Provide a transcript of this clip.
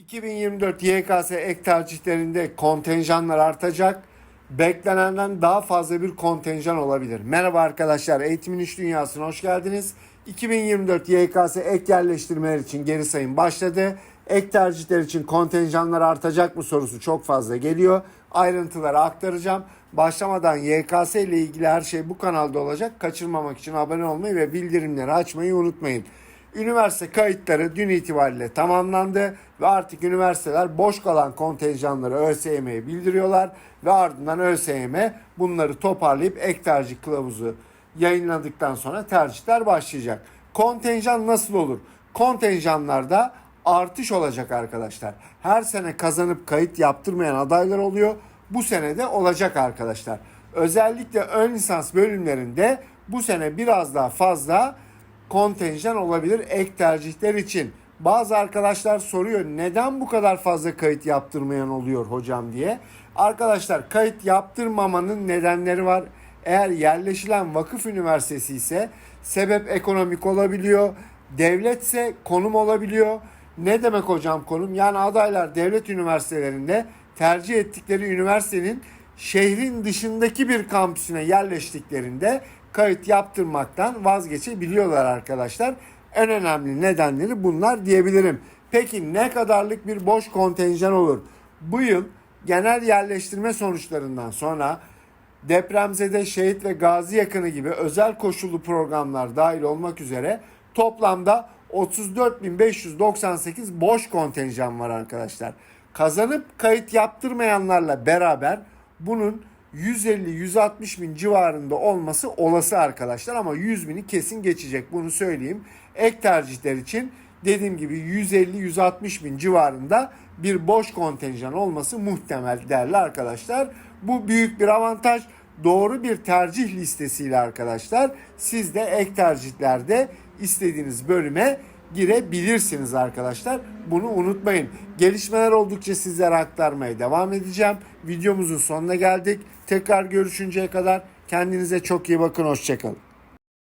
2024 YKS ek tercihlerinde kontenjanlar artacak. Beklenenden daha fazla bir kontenjan olabilir. Merhaba arkadaşlar, Eğitimin İş Dünyası'na hoş geldiniz. 2024 YKS ek yerleştirmeler için geri sayım başladı. Ek tercihler için kontenjanlar artacak mı sorusu çok fazla geliyor. Ayrıntıları aktaracağım. Başlamadan YKS ile ilgili her şey bu kanalda olacak. Kaçırmamak için abone olmayı ve bildirimleri açmayı unutmayın. Üniversite kayıtları dün itibariyle tamamlandı ve artık üniversiteler boş kalan kontenjanları ÖSYM'ye bildiriyorlar ve ardından ÖSYM bunları toparlayıp ek tercih kılavuzu yayınladıktan sonra tercihler başlayacak. Kontenjan nasıl olur? Kontenjanlarda artış olacak arkadaşlar. Her sene kazanıp kayıt yaptırmayan adaylar oluyor. Bu sene de olacak arkadaşlar. Özellikle ön lisans bölümlerinde bu sene biraz daha fazla kontenjan olabilir ek tercihler için. Bazı arkadaşlar soruyor neden bu kadar fazla kayıt yaptırmayan oluyor hocam diye. Arkadaşlar kayıt yaptırmamanın nedenleri var. Eğer yerleşilen vakıf üniversitesi ise sebep ekonomik olabiliyor. Devletse konum olabiliyor. Ne demek hocam konum? Yani adaylar devlet üniversitelerinde tercih ettikleri üniversitenin şehrin dışındaki bir kampüsüne yerleştiklerinde kayıt yaptırmaktan vazgeçebiliyorlar arkadaşlar. En önemli nedenleri bunlar diyebilirim. Peki ne kadarlık bir boş kontenjan olur? Bu yıl genel yerleştirme sonuçlarından sonra depremzede şehit ve gazi yakını gibi özel koşullu programlar dahil olmak üzere toplamda 34.598 boş kontenjan var arkadaşlar. Kazanıp kayıt yaptırmayanlarla beraber bunun 150-160 bin civarında olması olası arkadaşlar ama 100 bini kesin geçecek bunu söyleyeyim. Ek tercihler için dediğim gibi 150-160 bin civarında bir boş kontenjan olması muhtemel değerli arkadaşlar. Bu büyük bir avantaj. Doğru bir tercih listesiyle arkadaşlar siz de ek tercihlerde istediğiniz bölüme girebilirsiniz arkadaşlar. Bunu unutmayın. Gelişmeler oldukça sizlere aktarmaya devam edeceğim. Videomuzun sonuna geldik. Tekrar görüşünceye kadar kendinize çok iyi bakın. Hoşçakalın.